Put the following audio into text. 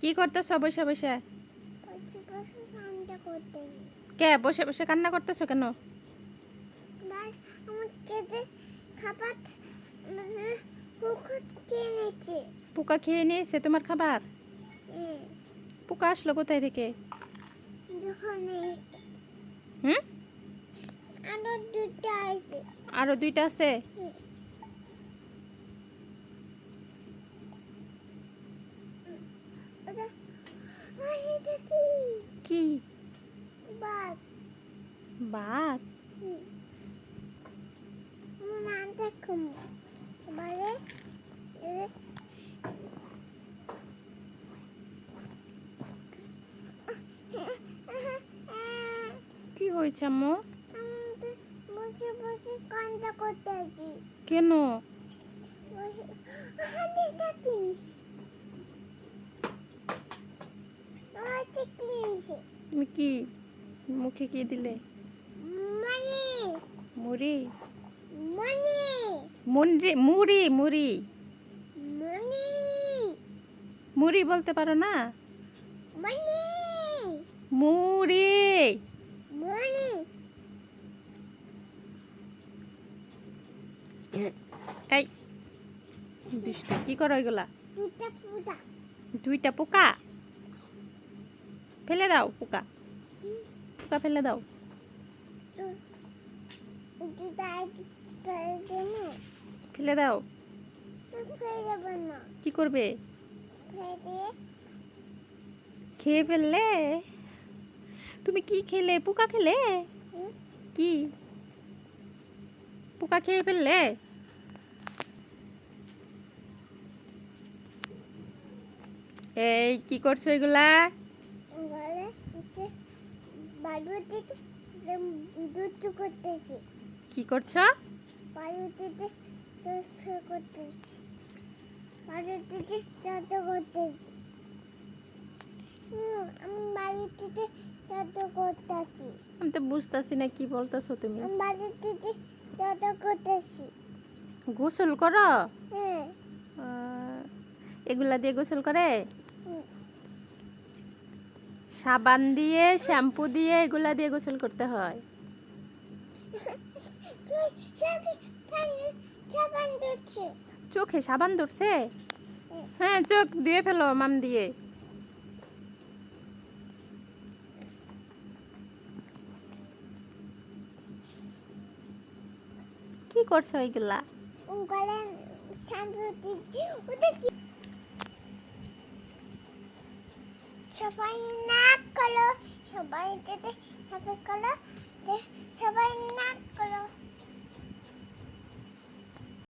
কি করতেছ বসে বসে? কে বসে বসে কান্না করতেছো কেন? পোকা খেয়ে নিয়েছে। তোমার খাবার? হ্যাঁ। পোকা আসলো কোথায় থেকে? হুম? আরও দুইটা আছে ওটা আহ, এটা কি কি বাঘ বাঘ হুম। আমার নামটা কুমু বলে এবার কি হয়েছে আম্মু আমাদের বসে বসে কান্না করতে আছি কেন তুমি কি মুখে কি দিলে? মুড়ি। মুড়ি? মুড়ি। মানে মুড়ি বলতে পারো না? মুড়ি। এই কি করো এগুলা? দুইটা পোকা? ফেলে দাও, পোকা। পোকা ফেলে দাও। ফেলে দাও। কি করবে? খেয়ে ফেললে? তুমি কি খেলে? পোকা খেলে? কি? পোকা খেয়ে ফেললে? এই, কি করছ এগুলা? বাড়িতে দুধ করতেছি। কি করছ? বাড়িতে দুধ করতেছি। বাড়িতে যত করতেছি। আমি বাড়িতে যত করতেছি। আমি তো বুঝতেছি না কি বলতেছো তুমি? আমি বাড়িতে যত করতেছি। গোসল করো? হ্যাঁ। এগুলা দিয়ে গোসল করে? হুম। সাবান দিয়ে, শ্যাম্পু দিয়ে এগুলা দিয়ে গোসল করতে হয়। চোখে সাবান ধরছে? হ্যাঁ চোখ দিয়ে ফেলো মাম দিয়ে। কি করছ এগুলা? শ্যাম্পু ওটা কি? সবাই নাক করো সবাই যেতে সবাই করো যে সবাই